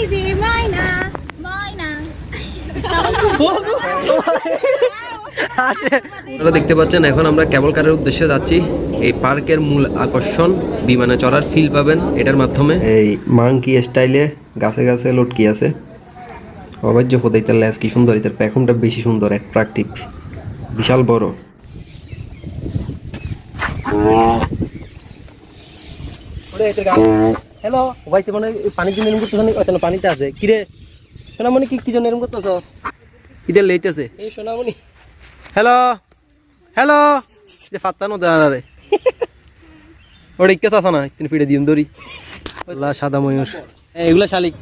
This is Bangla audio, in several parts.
এই যে ময়না ময়না আপনারা দেখতে পাচ্ছেন এখন আমরা কেবল কারের উদ্দেশ্যে যাচ্ছি। এই পার্কের মূল আকর্ষণ বিমানে চড়ার ফিল পাবেন এটার মাধ্যমে। এই মাংকি স্টাইলে গাছে গাছে লটকি আছে। অবাজ্য পদাইতার ল্যাস কি সুন্দর এটার প্যাকুমটা বেশি সুন্দর অ্যাট্রাকটিভ বিশাল বড়। হ্যালো ভাই তো মানে পানির জন্য এরকম করতেছ পানিতে আছে। কিরে সোনামণি কি কি জন্য এরকম করতেছ ইদের লেইতেছে এই সোনামণি হ্যালো হ্যালো যে ফাত্তানো দাঁড়ারে ওটা ইকে চাষা না তিনি ফিরে দিম দড়ি লা সাদা ময়ূর হ্যাঁ, এগুলো শালিক।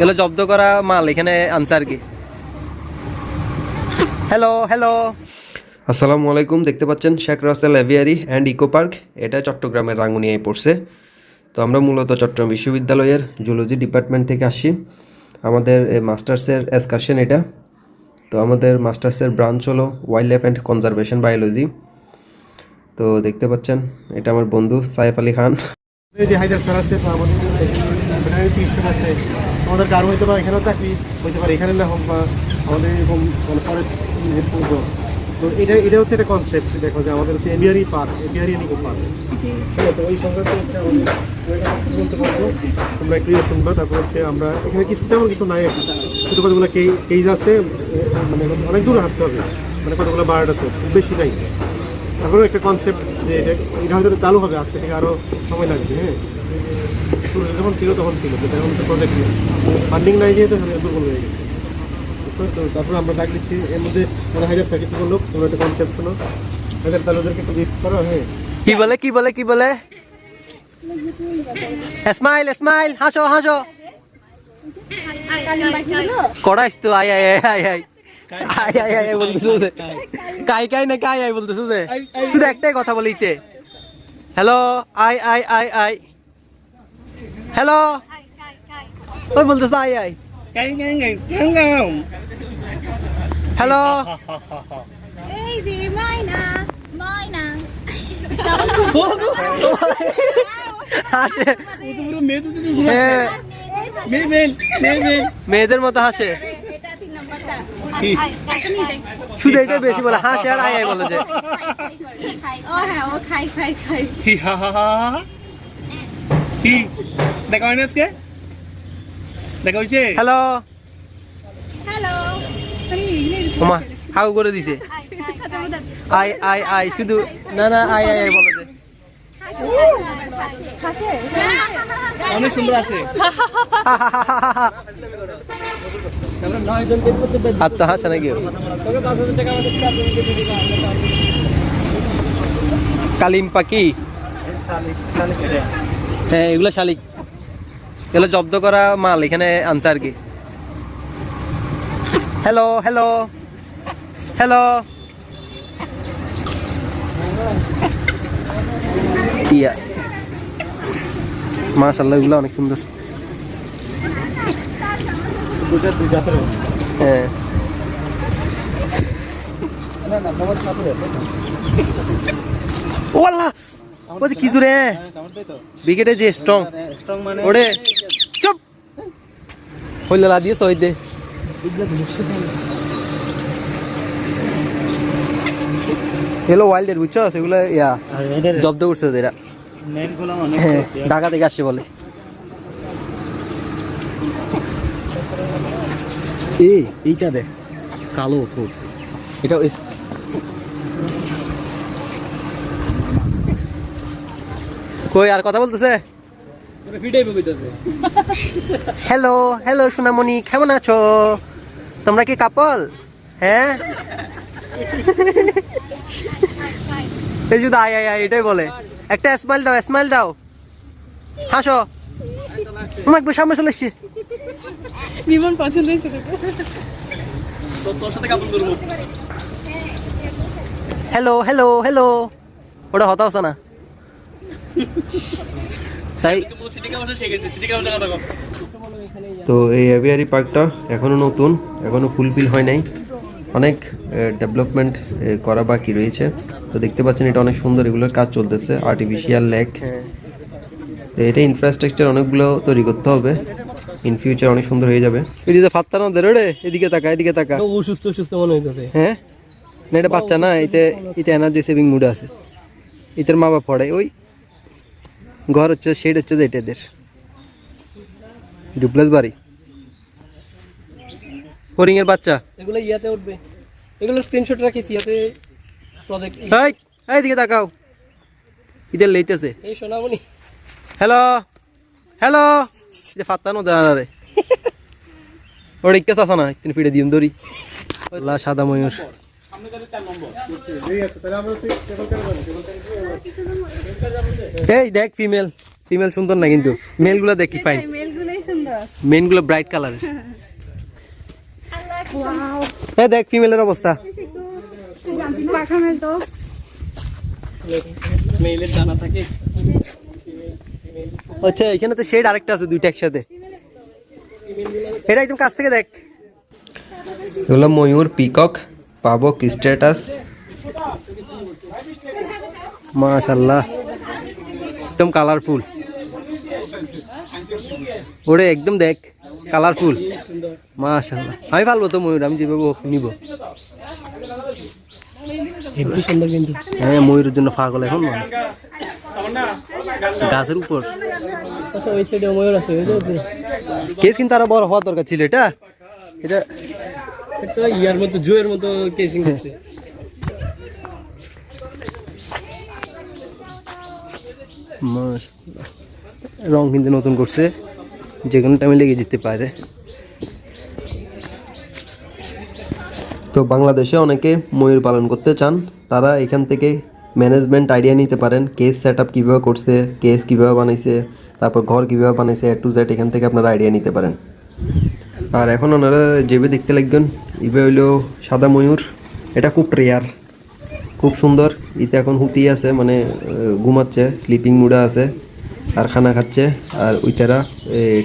এগুলো জব্দ করা মাল এখানে আনসার কি? হ্যালো হ্যালো আসসালামু আলাইকুম দেখতে পাচ্ছেন Sheikh Russel aviary and eco park এটা চট্টগ্রামের রাঙ্গুনিয়ায় পড়ছে। তো আমরা মূলত চট্টগ্রাম বিশ্ববিদ্যালয়ের জুলজি ডিপার্টমেন্ট থেকে আসছি আমাদের মাস্টার্সের এসকারশন এটা। তো আমাদের মাস্টার্সের ব্রাঞ্চ হলো wildlife and conservation biology তো দেখতে পাচ্ছেন, এটা আমার বন্ধু সাইফ আলী খান। আমাদের ভেটেরিনারি চিকিৎসক আছে, আমাদের কারও চাকরি হইতে পারে, এখানে না বা আমাদের এরকম মানে তো এটা এটা হচ্ছে একটা কনসেপ্ট দেখো যে আমাদের হচ্ছে aviary park aviary Nicco park হ্যাঁ তো ওই সংক্রান্ত হচ্ছে আমাদের বলতে পারব তোমরা একটু ইয়ে শুনবা তারপর হচ্ছে আমরা এখানে কিছু তেমন কিছু নাই কি। কতগুলো কেজ আছে মানে অনেক দূরে হাঁটতে হবে মানে কতগুলো বার্ড আছে খুব বেশি নাই। তারপরে একটা কনসেপ্ট যে এটা এটা হয়তো চালু হবে আজকে থেকে আরও সময় লাগবে হ্যাঁ। শুরু যখন ছিল তখন ছিল এখন তো প্রজেক্ট ফান্ডিং নাই যেহেতু দুর্বল হয়ে গেছে। তারপর আমরা ডাক দিচ্ছি এর মধ্যে মানে হাজার থাকে কোনো লোক, তোমরা একটা কনসেপ্ট শোনো। তাহলে ওদেরকে একটু গিফট করো হ্যাঁ। কি বলে কি বলে কি বলে? স্মাইল স্মাইল হাসো হাসো। কড়াইস তো, আয় আয় আয় আয় আয়। কাই কাই না কাই আই বলতেছো যে। শুধু একটাই কথা বলিতে hello I I I I hello ওই বলতেছো আই আই হ্যালো এই যে মাইনা মাইনা হাসে মেয়েদের মতো হাসে। শুধু এটা বেশি বলে হাসে আর আই আই বলে যে। দেখো আজকে? দেখা হ্যালো হ্যালো ওমা হাউ করে দিছে? আই আই আই শুধু না না আই আই আই বলে অনেক সুন্দর আছে। আর তো হাসে নাকি? কালিম পাখি? হ্যাঁ এগুলো শালিক। এগুলো জব্দ করা মাল এখানে আনছে আর কি। হ্যালো হ্যালো হ্যালো টিয়া মাশাল্লাহ এগুলো অনেক সুন্দর। হ্যাঁ। ও আল্লাহ! বলছি কিছু রে উইকেটে যে স্ট্রং ওরে। চুপ। হইলে লা দিয়ে সই দে। এগুলো ওয়াইল্ডের বুঝছ? সেগুলো, ইয়া, জব্দ করছে এরা। হ্যাঁ ঢাকা থেকে আসছে বলে। এই, এইটা দেখ কালো খুব এটা কই আর কথা বলতেছে? হ্যালো হ্যালো সোনামণি কেমন আছো? তোমরা কি কাপল? হ্যাঁ? এই শুধু আয় আয় আয় এটাই বলে। একটা স্মাইল দাও স্মাইল দাও। হাসো। আমার একবার সামনে চলে এসছে। বিমান পছন্দ হয়েছে তোর সাথে কাপড় করব। Hello hello hello. ওটা হতা হচ্ছে না। তাই তো এই অ্যাভিয়ারি পার্কটা এখনও নতুন এখনও ফুলফিল হয় নাই। অনেক ডেভেলপমেন্ট করা বাকি রয়েছে। তো দেখতে পাচ্ছেন এটা অনেক সুন্দর এগুলোর কাজ চলতেছে আর্টিফিশিয়াল লেক এটা ইনফ্রাস্ট্রাকচার অনেকগুলো তৈরি করতে হবে। ইন ফিউচার অনেক সুন্দর হয়ে যাবে। এদিকে ফাত্তা না দে রে এদিকে তাকা এদিকে তাকা। তো অসুস্থ অসুস্থ মনে হইতেছে। হ্যাঁ? না এটা বাচ্চা না এতে এতে এনার্জি সেভিং মুড আছে। এটার মা বাপ পড়ে ওই। ঘর হচ্ছে শেড হচ্ছে যে এটাদের। ডুপ্লেস বাড়ি। হরিং এর বাচ্চা। এগুলো ইয়াতে উঠবে। এগুলো স্ক্রিনশট রাখিস ইয়াতে প্রজেক্ট এই এই দিকে তাকাও। ইদের লইতেছে। এই সোনামণি। হ্যালো হ্যালো যে ফাত্তা নো দেনা রে। ওর ইক্কা চাষা না তিনি ফিরে দিন দড়ি। লা সাদা ময়ূর। এই দেখ ফিমেল ফিমেল সুন্দর না কিন্তু। মেলগুলো দেখি ফাইন মেলগুলোই গুলো ব্রাইট কালার হ্যাঁ দেখ ফিমেলের অবস্থা। পাখা মেল তো। মেইলের দানা থাকে। আচ্ছা এখানে তো শেড আরেকটা আছে দুইটা একসাথে। এটা একদম কাছ থেকে দেখ। এগুলো ময়ূর পিকক পাবক স্ট্যাটাস মাশাল্লাহ একদম কালারফুল ওরে একদম দেখ কালারফুল মাশাল্লাহ আমি পালবো তো ময়ূর আমি যেভাবে নিব। হ্যাঁ ময়ূরের জন্য পাগল এখন গাছের উপর। আচ্ছা। কেস কিন্তু আরও বড় হওয়ার দরকার ছিল এটা? এটা ইয়ার মতো মতো কেসিং রং কিন্তু নতুন করছে। যে কোনো টাইমে লেগে যেতে পারে। তো বাংলাদেশে অনেকে ময়ূর পালন করতে চান। তারা এখান থেকে ম্যানেজমেন্ট আইডিয়া নিতে পারেন। কেস সেট আপ কীভাবে করছে কেস কীভাবে বানাইছে, তারপর ঘর কীভাবে বানাইছে এ টু জেড এখান থেকে আপনারা আইডিয়া নিতে পারেন। আর এখন ওনারা যেভাবে দেখতে লাগবেন ইবে হইল সাদা ময়ূর। এটা খুব রেয়ার খুব সুন্দর। ইতে এখন হুতি আছে মানে ঘুমাচ্ছে স্লিপিং মুডা আছে, আর খানা খাচ্ছে, আর ওইটারা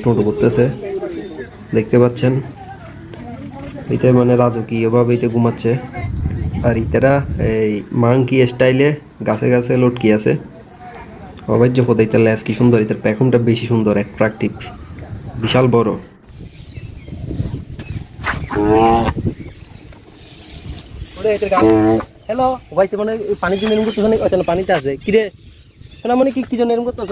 টোটো করতেছে। দেখতে পাচ্ছেন? ইতে মানে রাজকীয়ভাবে ইতে ঘুমাচ্ছে। আর ইতারা, এই মাংকি স্টাইলে গাছে গাছে লটকি আছে। অবাজ্য পদে ইতার ল্যাস কি সুন্দর, ইতার প্যাকুমটা বেশি সুন্দর অ্যাট্রাকটিভ বিশাল বড়। হ্যালো ভাই তো মানে পানির জন্য এরকম করতেছ পানিতে আছে। কিরে শোনা মানে কি কি জন্য এরকম করতেছ?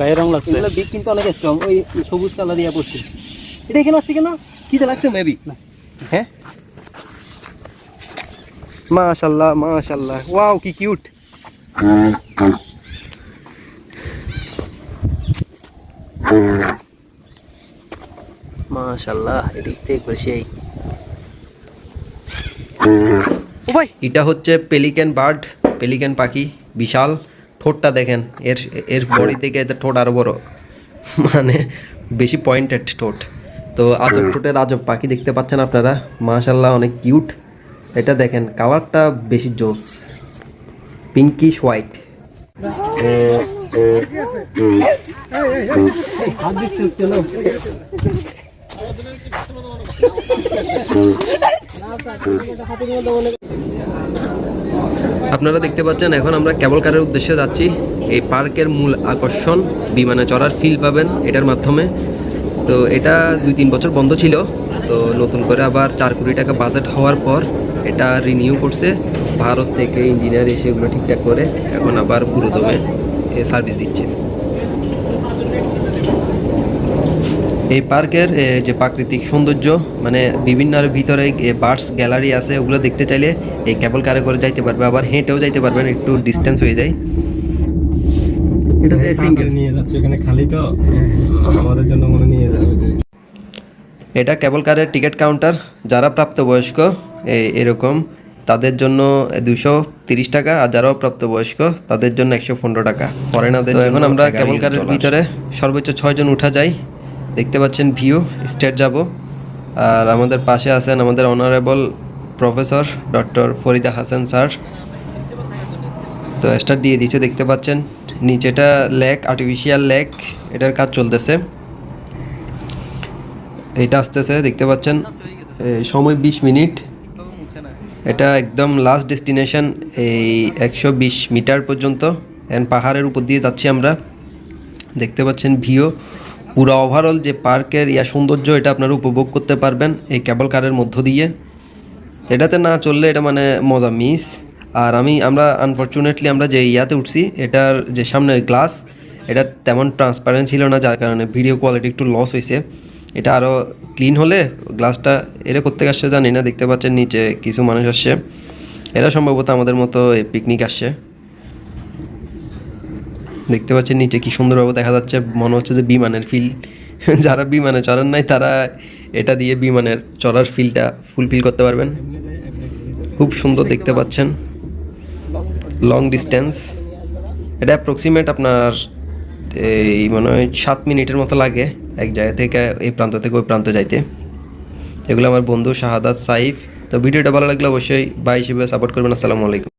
গায়ে রং লাগছে। এগুলো বিগ কিন্তু অনেক স্ট্রং ওই সবুজ কালার ইয়া পড়ছে। এটা এখানে আসছে কেন? কিতে লাগছে? মেবি হ্যাঁ? মাশাল্লাহ মাশাল্লাহ। ওয়াও কি কিউট মাশাল্লাহ এদিক থেকে সেই। ও ভাই। এটা হচ্ছে পেলিক্যান বার্ড পেলিক্যান পাখি বিশাল। ঠোঁটটা দেখেন এর এর বডি থেকে এদের ঠোঁট আরও বড়। মানে বেশি পয়েন্টেড ঠোঁট। তো আজব ঠোঁটের আজব পাখি দেখতে পাচ্ছেন আপনারা। মাশাল্লাহ অনেক কিউট এটা দেখেন কালারটা বেশি জোস। পিঙ্কিশ হোয়াইট হাত দিচ্ছে চলো আপনারা দেখতে পাচ্ছেন, এখন আমরা কেবল কারের উদ্দেশ্যে যাচ্ছি। এই পার্কের মূল আকর্ষণ, বিমানে চড়ার ফিল পাবেন এটার মাধ্যমে। তো এটা দুই তিন বছর বন্ধ ছিল, তো নতুন করে আবার চার কোটি টাকা বাজেট হওয়ার পর এটা রিনিউ করছে। ভারত থেকে ইঞ্জিনিয়ার এসে এগুলো ঠিকঠাক করে এখন আবার পুরোদমে সার্ভিস দিচ্ছে। এই পার্কের যে প্রাকৃতিক সৌন্দর্য মানে বিভিন্ন আর ভিতরে বার্ডস গ্যালারি আছে ওগুলো দেখতে চাইলে এই কেবল কারে করে যাইতে পারবে আবার হেঁটেও যাইতে পারবেন একটু ডিস্টেন্স হয়ে যায়। এটাতে সিঙ্গেল নিয়ে যাচ্ছে এখানে খালি তো? আমাদের জন্য মনে নিয়ে যাবে যে। এটা কেবল কারের টিকিট কাউন্টার যারা প্রাপ্তবয়স্ক এরকম তাদের জন্য দুশো তিরিশ টাকা আর যারা প্রাপ্তবয়স্ক তাদের জন্য একশো পনেরো টাকা। ফরেনারদের তো এখন আমরা কেবল কারের ভিতরে সর্বোচ্চ ছয়জন উঠা যাই দেখতে পাচ্ছেন ভিউ, স্টেট যাব। আর আমাদের পাশে আছেন আমাদের honourable professor doctor Farida Hasan sir. তো স্টার্ট দিয়ে দিচ্ছে, দেখতে পাচ্ছেন। নিচেটা লেক আর্টিফিশিয়াল লেক এটার কাজ চলতেছে। এটা আসতেছে, দেখতে পাচ্ছেন। সময় বিশ মিনিট। এটা একদম লাস্ট ডেস্টিনেশন এই একশো বিশ মিটার পর্যন্ত। এন্ড পাহাড়ের উপর দিয়ে যাচ্ছি আমরা। দেখতে পাচ্ছেন ভিউ। পুরো ওভারঅল যে পার্কের ইয়া সৌন্দর্য, এটা আপনারা উপভোগ করতে পারবেন এই কেবল কারের মধ্য দিয়ে। এটাতে না চললে এটা মানে মজা মিস আর আমি, আমরা আনফর্চুনেটলি আমরা যে ইয়াতে উঠছি, এটার যে সামনের গ্লাস এটা তেমন ট্রান্সপারেন্ট ছিল না, যার কারণে ভিডিও কোয়ালিটি একটু লস হয়েছে এটা আরও ক্লিন হলে গ্লাসটা এটা করতে আসছে জানি না, দেখতে পাচ্ছেন নিচে কিছু মানুষ আসছে। এরা সম্ভবত আমাদের মতো পিকনিক আসছে। দেখতে পাচ্ছেন নিচে কি সুন্দরভাবে দেখা যাচ্ছে, মনে হচ্ছে যে বিমানের ফিল যারা বিমানে চড়ার নাই, তারা এটা দিয়ে বিমানের চড়ার ফিলটা ফুলফিল করতে পারবেন। খুব সুন্দর দেখতে পাচ্ছেন। লং ডিস্টেন্স এটা অ্যাপ্রক্সিমেট আপনার, এই মনে হয় সাত মিনিটের মতো লাগে এক জায়গা থেকে এই প্রান্ত থেকে ওই প্রান্ত যাইতে। এগুলো আমার বন্ধু শাহাদাত সাইফ। তো ভিডিওটা ভালো লাগলে অবশ্যই বাই হিসেবে সাপোর্ট করবেন। আসসালামু আলাইকুম।